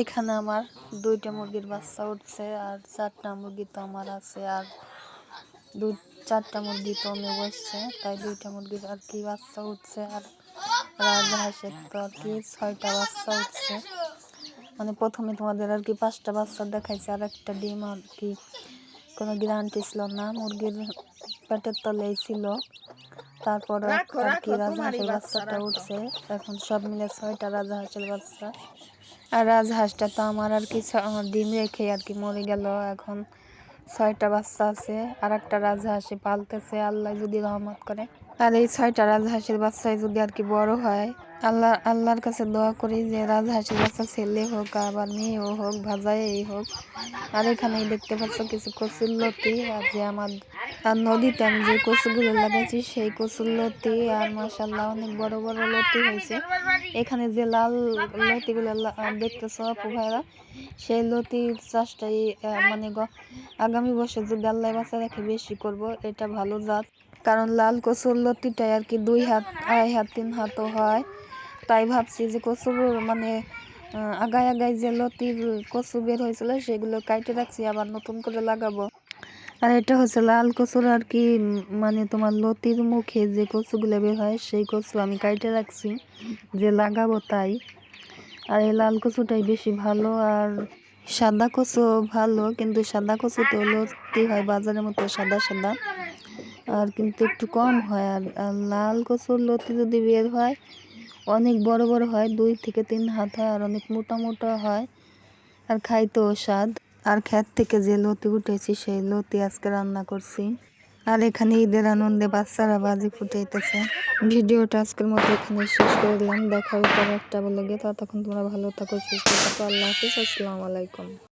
এখানে আমার দুইটা মুরগির বাচ্চা উঠছে আর চারটা মুরগি তো আমার আছে আর দুই, চারটা মুরগি তো আমি বসছে, তাই দুইটা মুরগির আর কি বাচ্চা উঠছে আর রাজহাঁসের তো আর কি ছয়টা বাচ্চা উঠছে। মানে প্রথমে তোমাদের আর কি পাঁচটা বাচ্চা দেখাইছে আর একটা ডিম আর কি কোনো গ্যারান্টি ছিল না, মুরগির পেটের তলেই ছিল। তারপর আর কি রাজহাঁসের বাচ্চাটা উঠছে। এখন সব মিলে ছয়টা রাজহাঁসের বাচ্চা। আর রাজহাঁসটা তো আমার আর কি ডিম রেখে আর কি মরে গেল। এখন ছয়টা বাচ্চা আছে আর একটা রাজহাঁসে পালতেছে আল্লাহ যদি রহমত করে। আর এই ছয়টা রাজহাঁসের বাচ্চায় যদি আর কি বড় হয় আল্লাহ আল্লাহর কাছে দোয়া করি যে রাজহাঁসের বাচ্চা ছেলে হোক আবার মেয়েও হোক ভাজাই হোক। আর এখানেই দেখতে পাচ্ছ কিছু কচুর লতি আর যে আমার আর নদীতে আমি যে কচুগুলো লাগাইছি, সেই কচুর লতি আর মাসাল্লাহ অনেক বড় বড় লতি হয়েছে। এখানে যে লাল লতিগুলো দেখতেছ আপু ভাইরা, সেই লতির চাষটাই মানে আগামী বছর যদি আল্লাহ বাচ্চা রেখে বেশি করব, এটা ভালো জাত। কারণ লাল কচুর লতিটাই আর কি দুই হাত, আড়াই হাত, তিন হাতও হয়। তাই ভাবছি যে কচুর মানে আগায় আগায় যে লতির কচু বের হয়েছিল, সেগুলো কাইটে রাখছি, আবার নতুন করে লাগাবো। আর এটা হচ্ছে লাল কচুর আর কি মানে তোমার লতির মুখে যে কচুগুলো বের হয়, সেই কচু আমি কাইটে রাখছি, যে লাগাবো তাই। আর এই লাল কচুটাই বেশি ভালো, আর সাদা কচু ভালো, কিন্তু সাদা কচুতে লতি হয়, বাজারের মতো সাদা সাদা। আর কিন্তু একটু কম হয়, আর আর লাল কচুর লতি যদি বের হয়, অনেক বড় বড় হয়, দুই থেকে তিন হাত হয়, আর অনেক মোটা মোটা হয়, আর খাইতেও স্বাদ। আর খেত থেকে যে লতি উঠেছি, সেই লতি আজকে রান্না করছি। আর এখানে ঈদের আনন্দে বাচ্চারা বাজি ফুটাইতেছে। ভিডিওটা আজকের মতো এখানে শেষ করে দিলাম। দেখা হতো একটা বলে গিয়ে ততক্ষণ তোমরা ভালো থাকো, সুস্থ থাকো। আল্লাহ হাফিজ। আসসালামু আলাইকুম।